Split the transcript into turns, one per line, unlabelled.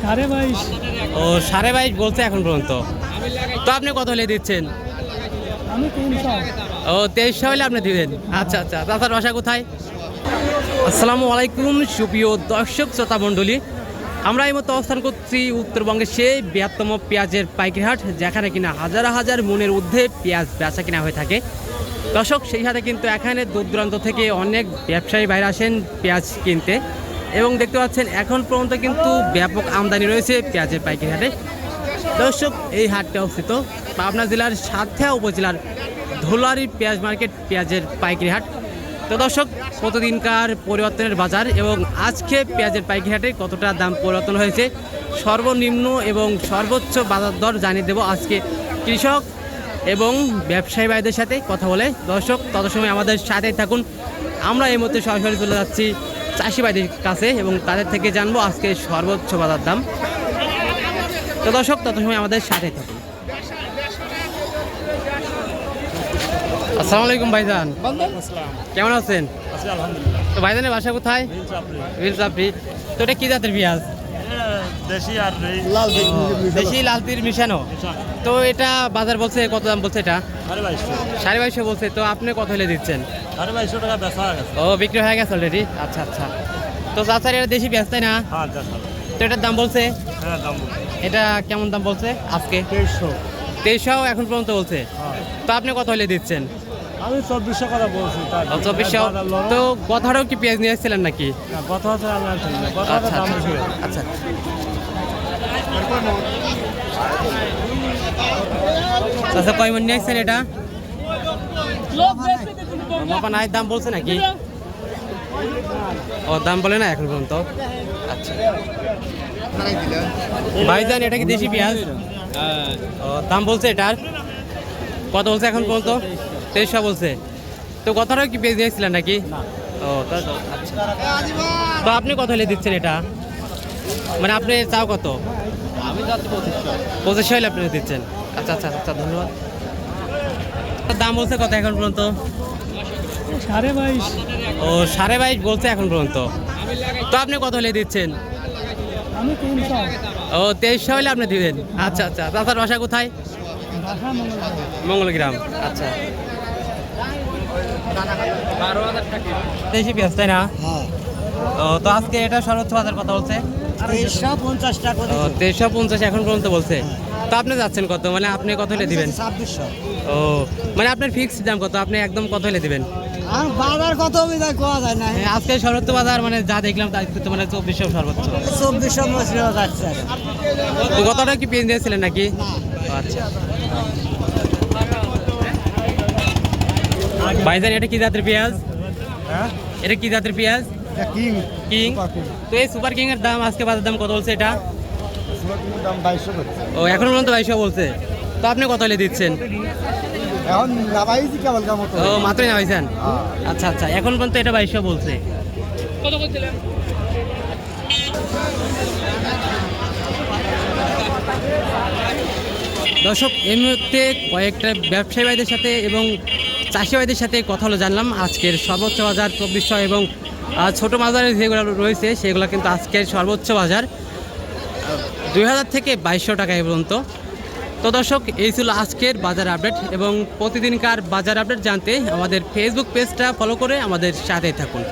সাড়ে বাইশ।
ও সাড়ে বাইশ বলছে এখন পর্যন্ত। তো আপনি কত হলে দিচ্ছেন?
আমি
ও তেইশশো হলে আপনি দিবেন। আচ্ছা আচ্ছা। তাছাড়া বাসা কোথায়? আসসালামু আলাইকুম সুপ্রিয় দর্শক শ্রোতা মণ্ডলী। আমরা এই মতো অবস্থান করছি উত্তরবঙ্গের সেই বৃহত্তম পেঁয়াজের পাইকারি হাট যেখানে কিনা হাজার হাজার মনের ঊর্ধ্বে পেঁয়াজ বেচা কিনা হয়ে থাকে। দর্শক সেই সাথে কিন্তু এখানে দূর দূরান্ত থেকে অনেক ব্যবসায়ী বাইরে আসেন পেঁয়াজ কিনতে। এবং দেখতে পাচ্ছেন, এখন পর্যন্ত কিন্তু ব্যাপক আমদানি রয়েছে পেঁয়াজের পাইকারি হাটে। দর্শক, এই হাটটা অবস্থিত পাবনা জেলার সাতক্ষা উপজেলার ধোলারি পেঁয়াজ মার্কেট পেঁয়াজের পাইকারি হাট। তো দর্শক প্রতিদিনকার পরিবর্তনের বাজার এবং আজকে পেঁয়াজের পাইকারি হাটে কতটা দাম পরিবর্তন হয়েছে, সর্বনিম্ন এবং সর্বোচ্চ বাজার দর জানিয়ে দেবো আজকে কৃষক এবং ব্যবসায়ী ভাইদের সাথে কথা বলে। দর্শক, তত সময় আমাদের সাথেই থাকুন। আমরা এই মুহূর্তে সরাসরি চলে যাচ্ছি চাষি ভাইদের কাছে এবং তাদের থেকে জানব আজকে সর্বোচ্চ বাজার দাম। তো দর্শক তত সময় আমাদের সাথে থাকুন। আসসালামু আলাইকুম ভাইজান। কেমন আছেন? তো ভাইজানের বাসা কোথায়? তো এটা কি জাতের পেঁয়াজ?
দেশি আর
দেশি লাল তীর মিশানো। তো এটা বাজার বলছে কত দাম বলছে এটা?
সাড়ে বাইশশো।
বলছে তো আপনি কত হলে দিচ্ছেন?
সাড়ে বাইশশো টাকা বেচা হয়ে গেছে।
ও বিক্রি হয়ে গেছে অলরেডি আচ্ছা আচ্ছা। তো চাচার এটা দেশি পেঁয়াজ তাই না?
হ্যাঁ
তো এটার দাম বলছে?
হ্যাঁ দাম বলছি।
এটা কেমন দাম বলছে আজকে?
তেইশশো।
তেইশশো এখন পর্যন্ত বলছে। তো আপনি কত হলে দিচ্ছেন?
আমি চব্বিশশো কথা বলছি
চব্বিশশো? তো কথাটাও কি পেঁয়াজ নিয়ে এসেছিলেন নাকি? আচ্ছা
দাম
আচ্ছা। আচ্ছা। আচ্ছা কয় মন নিয়ে এসেছেন এটা? মাপা নাই দাম বলছে নাকি? ও দাম বলে না এখন পর্যন্ত? আচ্ছা। ভাইজান এটা কি দেশি পেঁয়াজ? ও দাম বলছে এটার? কত বলছে এখন পর্যন্ত? তেইশশো বলছে। তো কথাটা কি পেঁয়াজ দিয়েছিলেন নাকি? ও তা আচ্ছা। তো আপনি কত হলে দিচ্ছেন এটা? মানে আপনি চাও কত?
আমি পঁচিশশো।
পঁচিশশো হলে আপনি দিচ্ছেন। আচ্ছা আচ্ছা আচ্ছা ধন্যবাদ। দাম বলছে কত এখন পর্যন্ত?
সাড়ে বাইশ।
ও সাড়ে বাইশ বলছে এখন পর্যন্ত। তো আপনি কত হলে দিচ্ছেন? ও তেইশশো হলে আপনি দিবেন। আচ্ছা আচ্ছা। তাছাড়া বাসা কোথায়? মঙ্গলগ্রাম। আচ্ছা। দেশি পেঁয়াজ তাই না?
হ্যাঁ।
তো আজকে এটা সর্বোচ্চ বাজার কথা বলছে?
তেইশশো পঞ্চাশ টাকা
তেইশশো পঞ্চাশ এখন পর্যন্ত বলছে। তো আপনি যাচ্ছেন কত? মানে আপনি কত হলে দিবেন?
ছাব্বিশশো।
ও মানে আপনার ফিক্সড দাম কত? আপনি একদম কত হলে দিবেন?
আর বাজার কত কোয়া যায় না।
হ্যাঁ, আজকে সর্বোচ্চ বাজার মানে যা দেখলাম তাই তো মানে চব্বিশশো সর্বোচ্চ।
চব্বিশশো যাচ্ছে।
কতটা কি পেয়ে দিয়েছিলেন নাকি? আচ্ছা। ভাইজান এটা কি জাতের পেঁয়াজ?
হ্যাঁ?
এটা কি জাতের পেঁয়াজ?
কিং।
কিং? তো এই সুপার কিং এর দাম আজকে বাজার দাম কত বলছে এটা? ও এখন পর্যন্ত বাইশশো বলছে। তো আপনি কত হলে দিচ্ছেন? ও মাত্রই নামাইছেন? আচ্ছা আচ্ছা এখন পর্যন্ত এটা বাইশশো বলছে। দর্শক এই মুহূর্তে কয়েকটা ব্যবসায়ী ভাইদের সাথে এবং চাষি ভাইদের সাথে কথা হলো, জানলাম আজকের সর্বোচ্চ বাজার চব্বিশশো এবং ছোট বাজারে যেগুলো রয়েছে সেগুলো কিন্তু আজকের সর্বোচ্চ বাজার দুই হাজার থেকে বাইশশো টাকা পর্যন্ত। তো দর্শক, এই ছিল আজকের বাজার আপডেট এবং প্রতিদিনকার বাজার আপডেট জানতে আমাদের ফেসবুক পেজটা ফলো করে আমাদের সাথে থাকুন।